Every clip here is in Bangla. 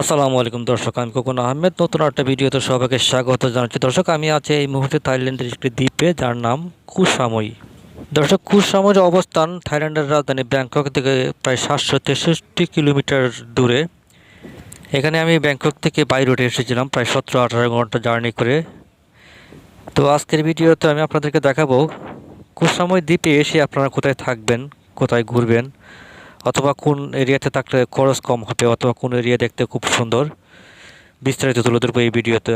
আসসালামু আলাইকুম দর্শক, আমি কোকুন আহমেদ। নতুন একটা ভিডিওতে সবাইকে স্বাগত জানাচ্ছি। দর্শক, আমি আছি এই মুহূর্তে থাইল্যান্ডের একটি দ্বীপে, যার নাম কুসাময়ী দর্শক কুসাময়ের অবস্থান থাইল্যান্ডের রাজধানী ব্যাংকক থেকে প্রায় সাতশো তেষট্টি কিলোমিটার দূরে। এখানে আমি ব্যাংকক থেকে বাই রোডে এসেছিলাম, প্রায় সতেরো আঠারো ঘণ্টা জার্নি করে। তো আজকের ভিডিওতে আমি আপনাদেরকে দেখাবো কুসাময় দ্বীপে এসে আপনারা কোথায় থাকবেন, কোথায় ঘুরবেন অথবা কোন এরিয়াতে থাকলে খরচ কম হবে, অথবা কোন এরিয়া দেখতে খুব সুন্দর, বিস্তারিত তুলে ধরবো এই ভিডিওতে।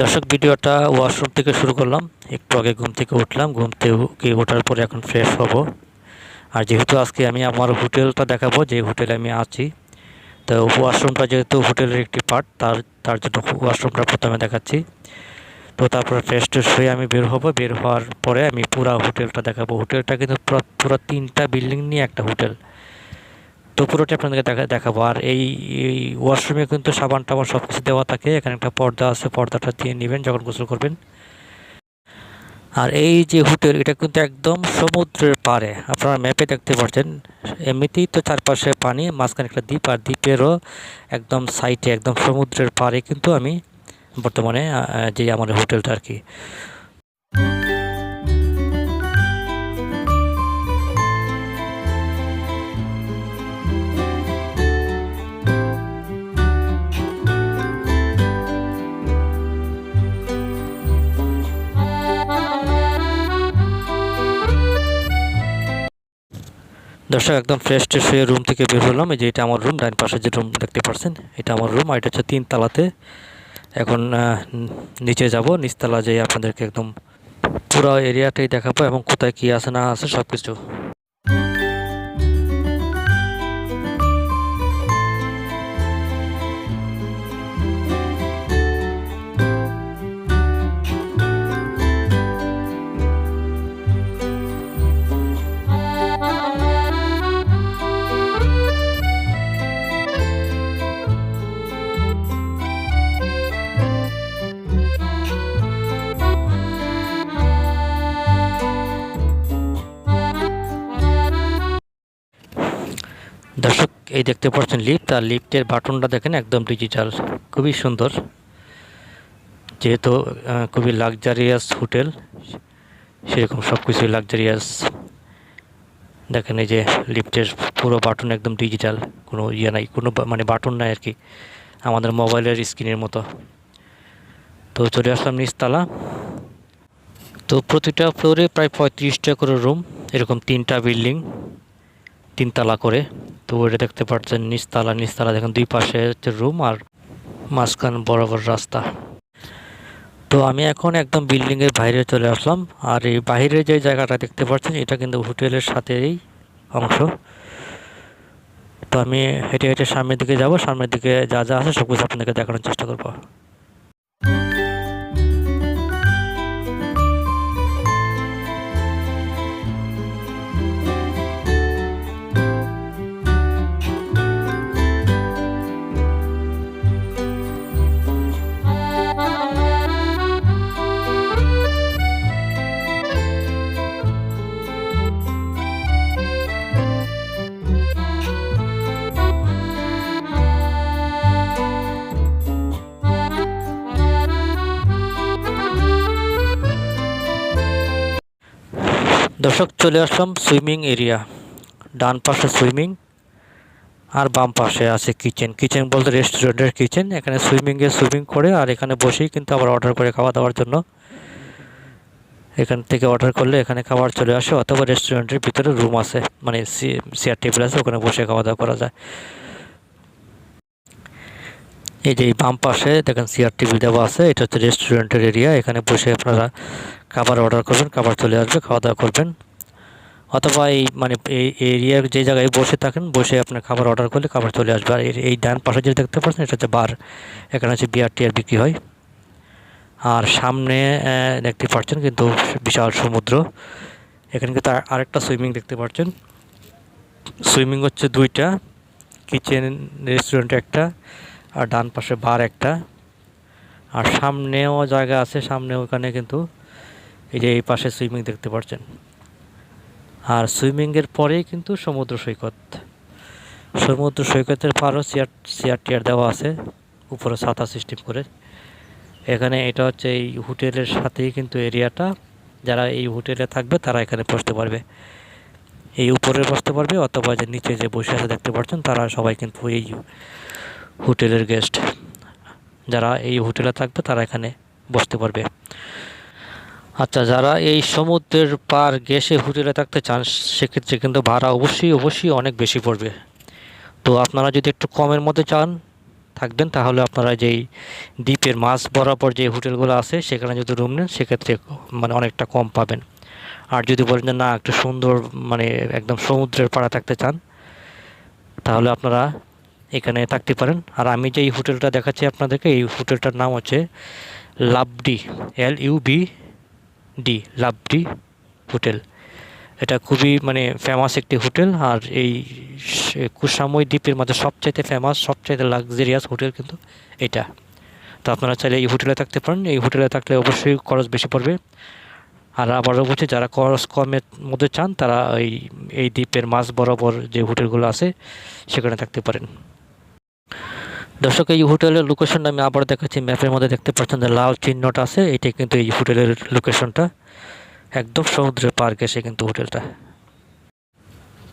দর্শক, ভিডিওটা ওয়াশরুম থেকে শুরু করলাম। একটু আগে ঘুম থেকে উঠলাম, ঘুম থেকে ওঠার পরে এখন ফ্রেশ হব। আর যেহেতু আজকে আমি আমার হোটেলটা দেখাবো, যে হোটেলে আমি আছি, তো ওয়াশরুমটা যেহেতু হোটেলের একটি পার্ট তার তার জন্য ওয়াশরুমটা প্রথমে দেখাচ্ছি। তো তারপরে ফ্রেশ ট্রেশ হয়ে আমি বের হব। বের হওয়ার পরে আমি পুরো হোটেলটা দেখাবো। হোটেলটা কিন্তু পুরো পুরো তিনটা বিল্ডিং নিয়ে একটা হোটেল। তো পুরোটা আপনাদেরকে দেখা, দেখাবো। আর এই ওয়াশরুমে কিন্তু সাবান টাবান সব কিছু দেওয়া থাকে। এখানে একটা পর্দা আছে, পর্দাটা দিয়ে নেবেন যখন গোসল করবেন। আর এই যে হোটেল, এটা কিন্তু একদম সমুদ্রের পাড়ে। আপনারা ম্যাপে দেখতে পাচ্ছেন এমনিতেই তো চারপাশে পানি, মাঝখানে একটা দ্বীপ। আর দ্বীপেরও একদম সাইটে একদম সমুদ্রের পাড়ে কিন্তু আমি বর্তমানে যে আমাদের হোটেলটা আর কি। দর্শক, একদম ফ্রেশ ট্রেশ হয়ে রুম থেকে বের হলাম। এই যে এটা আমার রুম ডাইন পাশে যে রুম দেখতে পাচ্ছেন এটা আমার রুম আর এটা হচ্ছে তিন তালাতে এখন নিচে যাব, নিচতলা যেয়ে আপনাদেরকে একদম পুরো এরিয়াটাই দেখাবো এবং কোথায় কী আছে না আছে সব কিছু দর্শক, এই দেখতে পাচ্ছেন লিফট আর লিফটের বাটনটা দেখেন একদম ডিজিটাল খুবই সুন্দর। যেহেতু খুবই লাক্সারিয়াস হোটেল সেরকম সব কিছুই লাক্সারিয়াস দেখেন এই যে লিফটের পুরো বাটন একদম ডিজিটাল কোনো ইয়ে নাই, কোনো মানে বাটন নাই আর কি, আমাদের মোবাইলের স্ক্রিনের মতো। তো চলে আসলাম নিচতলা। তো প্রতিটা ফ্লোরে প্রায় পঁয়ত্রিশটা করে রুম এরকম তিনটা বিল্ডিং তিনতলা করে। তো ওইটা দেখতে পাচ্ছেন, নিচতলা নিচতলা দেখেন দুই পাশে হচ্ছে রুম আর মাঝখান বরাবর রাস্তা। তো আমি এখন একদম বিল্ডিংয়ের বাইরে চলে আসলাম। আর এই বাইরে যে জায়গাটা দেখতে পাচ্ছেন, এটা কিন্তু হোটেলের সাথেই অংশ। তো আমি হেঁটে হেঁটে সামনের দিকে যাব, সামনের দিকে যা যা আছে সব কিছু আপনাদেরকে দেখানোর চেষ্টা করব। দর্শক, চলে আসলাম সুইমিং এরিয়া। ডান পাশে সুইমিং, আর বাম পাশে আছে কিচেন। কিচেন বলতে রেস্টুরেন্টের কিচেন। এখানে সুইমিংয়ে সুইমিং করে, আর এখানে বসেই কিন্তু আবার অর্ডার করে খাওয়া দাওয়ার জন্য। এখান থেকে অর্ডার করলে এখানে খাবার চলে আসে, অথবা রেস্টুরেন্টের ভিতরে রুম আছে মানে চেয়ার টেবিল আছে, ওখানে বসে খাওয়া দাওয়া করা যায়। এই যে বাম পাশে দেখেন চেয়ার টেবিল দেওয়া আছে, এটা হচ্ছে রেস্টুরেন্টের এরিয়া। এখানে বসে আপনারা খাবার অর্ডার করবেন, খাবার চলে আসবে, খাওয়া দাওয়া করবেন। অথবা এই মানে এই এরিয়ার যে জায়গায় বসে থাকেন, বসে আপনার খাবার অর্ডার করলে খাবার চলে আসবে। আর এই ডান পাশে যে দেখতে পাচ্ছেন, এটা হচ্ছে বার। এখানে হচ্ছে বিয়ার টিয়ার বিক্রি হয়। আর সামনে দেখতে পাচ্ছেন কিন্তু বিশাল সমুদ্র। এখানে কিন্তু আরেকটা সুইমিং দেখতে পাচ্ছেন। সুইমিং হচ্ছে দুইটা, কিচেন, রেস্টুরেন্ট একটা, আর ডান পাশে বার একটা। আর সামনেও জায়গা আছে, সামনে ওখানে কিন্তু এই যে এই পাশে সুইমিং দেখতে পাচ্ছেন। আর সুইমিংয়ের পরেই কিন্তু সমুদ্র সৈকত। সমুদ্র সৈকতের পারও চেয়ার চেয়ার টিয়ার দেওয়া আছে, উপরে ছাতা সিস্টেম করে। এখানে এটা হচ্ছে এই হোটেলের সাথেই কিন্তু এরিয়াটা। যারা এই হোটেলে থাকবে তারা এখানে বসতে পারবে। এই উপরে বসতে পারবে অথবা যে নিচে যে বসে আছে দেখতে পাচ্ছেন, তারা সবাই কিন্তু এই হোটেলের গেস্ট যারা এই হোটেলে থাকবে তারা এখানে বসতে পারবে। আচ্ছা যারা এই সমুদ্রের পার গেসে হোটেলে থাকতে চান, সেক্ষেত্রে কিন্তু ভাড়া অবশ্যই অবশ্যই অনেক বেশি পড়বে। তো আপনারা যদি একটু কমের মধ্যে চান, থাকবেন, তাহলে আপনারা যেই দ্বীপের মাছ বরাবর যে হোটেলগুলো আছে, সেখানে যদি রুম নেন, সেক্ষেত্রে মানে অনেকটা কম পাবেন। আর যদি বলেন যে না, একটু সুন্দর মানে একদম সমুদ্রের পাড়া থাকতে চান, তাহলে আপনারা এখানে থাকতে পারেন। আর আমি যে এই হোটেলটা দেখাচ্ছি আপনাদেরকে, এই হোটেলটার নাম হচ্ছে Lub d L U B D, Lub d hotel. এটা খুবই মানে ফেমাস একটি হোটেল আর এই কুসাময় দ্বীপের মধ্যে সবচাইতে ফেমাস সবচাইতে লাক্সারিয়াস হোটেল কিন্তু এটা। তো আপনারা চাইলে এই হোটেলে থাকতে পারেন। এই হোটেলে থাকলে অবশ্যই খরচ বেশি পড়বে। আর আবারও বলছি, যারা খরচ কমের মধ্যে চান, তারা এই এই দ্বীপের মাঝ বরাবর যে হোটেলগুলো আছে, সেখানে থাকতে পারেন। দর্শক, এই হোটেলের লোকেশনটা আমি আবার দেখাচ্ছি। ম্যাপের মধ্যে দেখতে পাচ্ছেন যে লাল চিহ্নটা আছে, এটাই কিন্তু এই হোটেলের লোকেশনটা একদম সমুদ্রের পার গেছে কিন্তু হোটেলটা।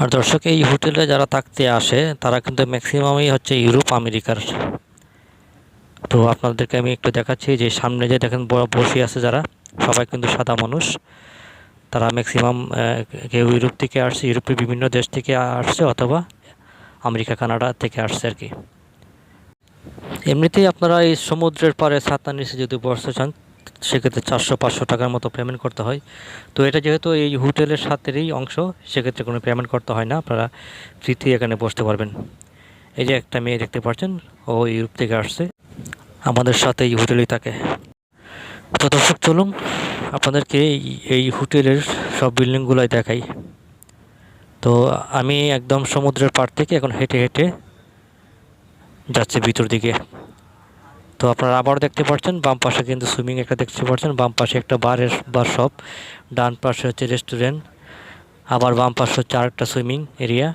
আর দর্শক, এই হোটেলে যারা থাকতে আসে, তারা কিন্তু ম্যাক্সিমামই হচ্ছে ইউরোপ, আমেরিকার। তো আপনাদেরকে আমি একটু দেখাচ্ছি যে সামনে যে দেখেন বসে আছে যারা, সবাই কিন্তু সাদা মানুষ। তারা ম্যাক্সিমাম কেউ ইউরোপ থেকে আসছে, ইউরোপের বিভিন্ন দেশ থেকে আসছে অথবা আমেরিকা, কানাডা থেকে আসছে আর কি। এমনিতেই আপনারা এই সমুদ্রের পারে ছাতা নিচে যদি বসতে চান, সেক্ষেত্রে চারশো, পাঁচশো টাকার মতো পেমেন্ট করতে হয়। তো এটা যেহেতু এই হোটেলের সাথেরই অংশ, সেক্ষেত্রে কোনো পেমেন্ট করতে হয় না। আপনারা ফ্রিতে এখানে বসতে পারবেন। এই যে একটা মেয়ে দেখতে পাচ্ছেন, ও ইউরোপ থেকে আসছে। আমাদের সাথে এই হোটেলেই থাকে। তো দর্শক, চলুন আপনাদেরকে এই হোটেলের সব বিল্ডিংগুলোই দেখাই। তো আমি একদম সমুদ্রের পাড় থেকে এখন হেঁটে হেঁটে যাচ্ছে ভিতর দিকে। তো আপনারা আবার দেখতে পাচ্ছেন, বাম পাশে কিন্তু সুইমিং একটা দেখতে পাচ্ছেন, বাম পাশে একটা বারের বার শপ, ডান পাশে হচ্ছে রেস্টুরেন্ট, আবার বাম পাশে হচ্ছে আরেকটা সুইমিং এরিয়া।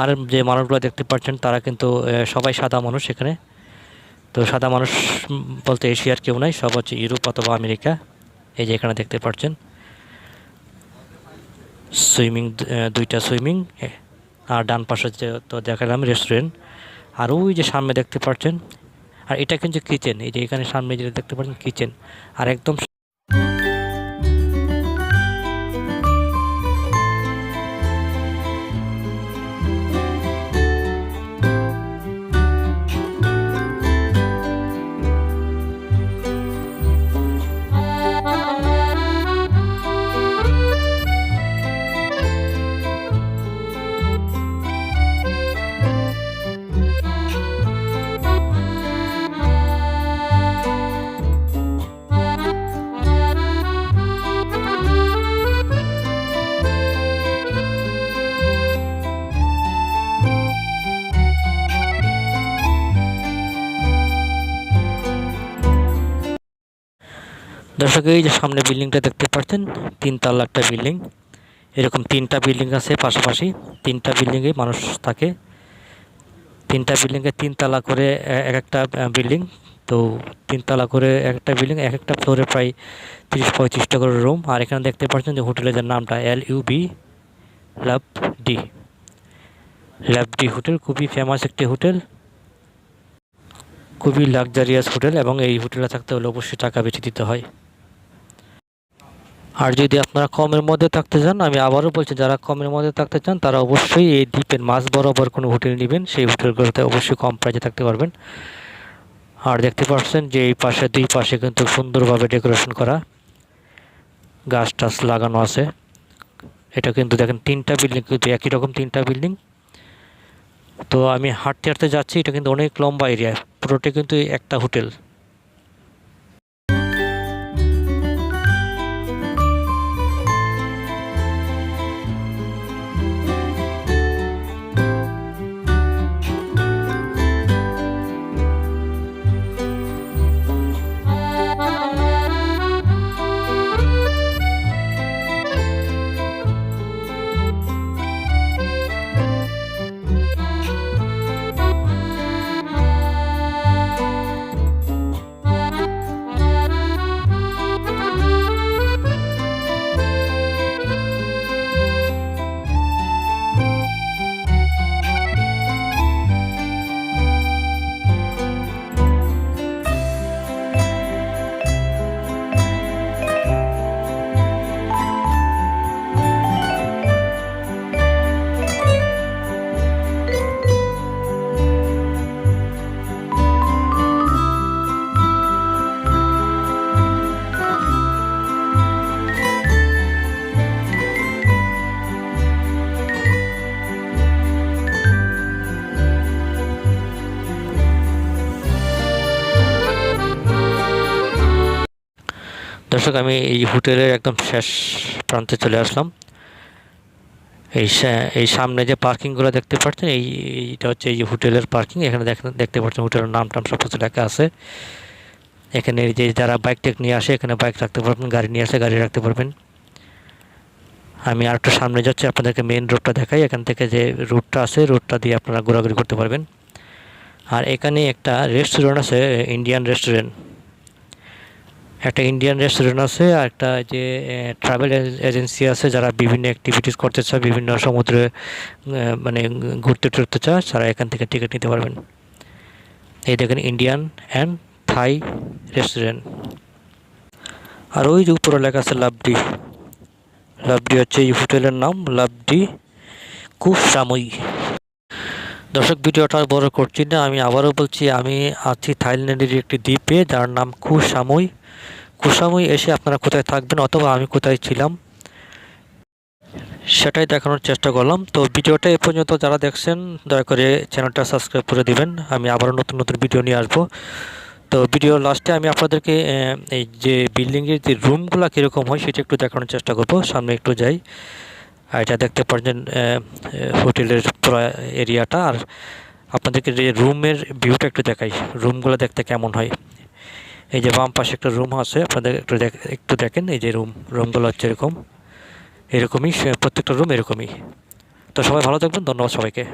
আর যে মানুষগুলো দেখতে পাচ্ছেন, তারা কিন্তু সবাই সাদা মানুষ এখানে। তো সাদা মানুষ বলতে এশিয়ার কেউ নাই, সব হচ্ছে ইউরোপ অথবা আমেরিকা, এই যে এখানে দেখতে পাচ্ছেন। সুইমিং দুইটা সুইমিং আর ডান পাশে তো দেখালাম রেস্টুরেন্ট। আর ওই যে সামনে দেখতে পাচ্ছেন আর এটা কিন্তু কিচেন এই যে এখানে সামনে যেটা দেখতে পাচ্ছেন কিচেন আর একদম দর্শক, এই যে সামনে বিল্ডিংটা দেখতে পাচ্ছেন, তিনতলা একটা বিল্ডিং। এরকম তিনটা বিল্ডিং আছে পাশাপাশি। তিনটা বিল্ডিংয়ে মানুষ থাকে। তিনটা বিল্ডিংয়ে তিনতলা করে এক একটা বিল্ডিং। তো তিনতলা করে এক একটা বিল্ডিং, এক একটা ফ্লোরে প্রায় তিরিশ, পঁয়ত্রিশটা করে রুম। আর এখানে দেখতে পাচ্ছেন যে হোটেলের যে নামটা, L U B Lub d. Lub d hotel, খুবই ফেমাস একটি হোটেল। খুবই লাক্সারিয়াস হোটেল এবং এই হোটেলে থাকতে হলে অবশ্যই টাকা বেশি দিতে হয়। আর যদি আপনারা কমের মধ্যে থাকতে চান, আমি আবারও বলছি, যারা কমের মধ্যে থাকতে চান, তারা অবশ্যই এই দ্বীপের মাছ বরাবর কোনো হোটেল নেবেন। সেই হোটেলগুলোতে অবশ্যই কম প্রাইজে থাকতে পারবেন। আর দেখতে পাচ্ছেন যে এই পাশে, দুই পাশে কিন্তু সুন্দরভাবে ডেকোরেশন করা গাছ টাছ লাগানো আছে। এটা কিন্তু দেখেন তিনটা বিল্ডিং, কিন্তু একই রকম তিনটা বিল্ডিং। তো আমি হাঁটতে হাঁটতে যাচ্ছি, এটা কিন্তু অনেক লম্বা এরিয়া পুরোটা কিন্তু একটা হোটেল। দর্শক, আমি এই হোটেলের একদম শেষ প্রান্তে চলে আসলাম। এই এই সামনে যে পার্কিংগুলো দেখতে পাচ্ছেন, এই, এইটা হচ্ছে এই হোটেলের পার্কিং। এখানে দেখতে পাচ্ছেন হোটেলের নাম টাম সব কিছু লেখা আছে। এখানে যে যারা বাইক টেক নিয়ে আসে, এখানে বাইক রাখতে পারবেন, গাড়ি নিয়ে আসে, গাড়ি রাখতে পারবেন। আমি আর একটু সামনে যাচ্ছি, আপনাদেরকে মেন রোডটা দেখাই। এখান থেকে যে রুটটা আছে রুটটা দিয়ে আপনারা ঘোরাঘুরি করতে পারবেন। আর এখানে একটা রেস্টুরেন্ট আছে ইন্ডিয়ান রেস্টুরেন্ট একটা ইন্ডিয়ান রেস্টুরেন্ট আছে আর একটা যে ট্রাভেল এজেন্সি আছে যারা বিভিন্ন অ্যাক্টিভিটিস করতে চায়, বিভিন্ন সমুদ্রে মানে ঘুরতে টুরতে চায়, তারা এখান থেকে টিকিট নিতে পারবেন। এই দেখেন ইন্ডিয়ান অ্যান্ড থাই রেস্টুরেন্ট আর ওই যে উপরে লেখা আছে লাভডি। লাভডি হচ্ছে এই হোটেলের নাম, লাভডি কুসামুই দর্শক, ভিডিওটা বড় করছি না, আমি আবারও বলছি, আমি আছি থাইল্যান্ডের একটি দ্বীপে, যার নাম কুসামুই কুসামুই এসে আপনারা কোথায় থাকবেন অথবা আমি কোথায় ছিলাম সেটাই দেখানোর চেষ্টা করলাম। তো ভিডিওটা এ পর্যন্ত যারা দেখছেন দয়া করে চ্যানেলটা সাবস্ক্রাইব করে দিবেন। আমি আবারও নতুন নতুন ভিডিও নিয়ে আসব। তো ভিডিও লাস্টে আমি আপনাদেরকে এই যে বিল্ডিংয়ের যে রুমগুলো কীরকম হয় সেটা একটু দেখানোর চেষ্টা করব। সামনে একটু যাই। আর এটা দেখতে আহ, হোটেলের পুরো এরিয়াটা। আর আপনাদেরকে যে রুমের ভিউটা একটু দেখাই। রুমগুলো দেখতে কেমন হয়। এই যে বাম পাশে একটা রুম আছে, আপনাদের একটু একটু দেখেন, এই যে রুম রুমগুলো হচ্ছে এরকম। এরকমই প্রত্যেকটা রুম এরকমই। তো সবাই ভালো থাকবেন, ধন্যবাদ সবাইকে।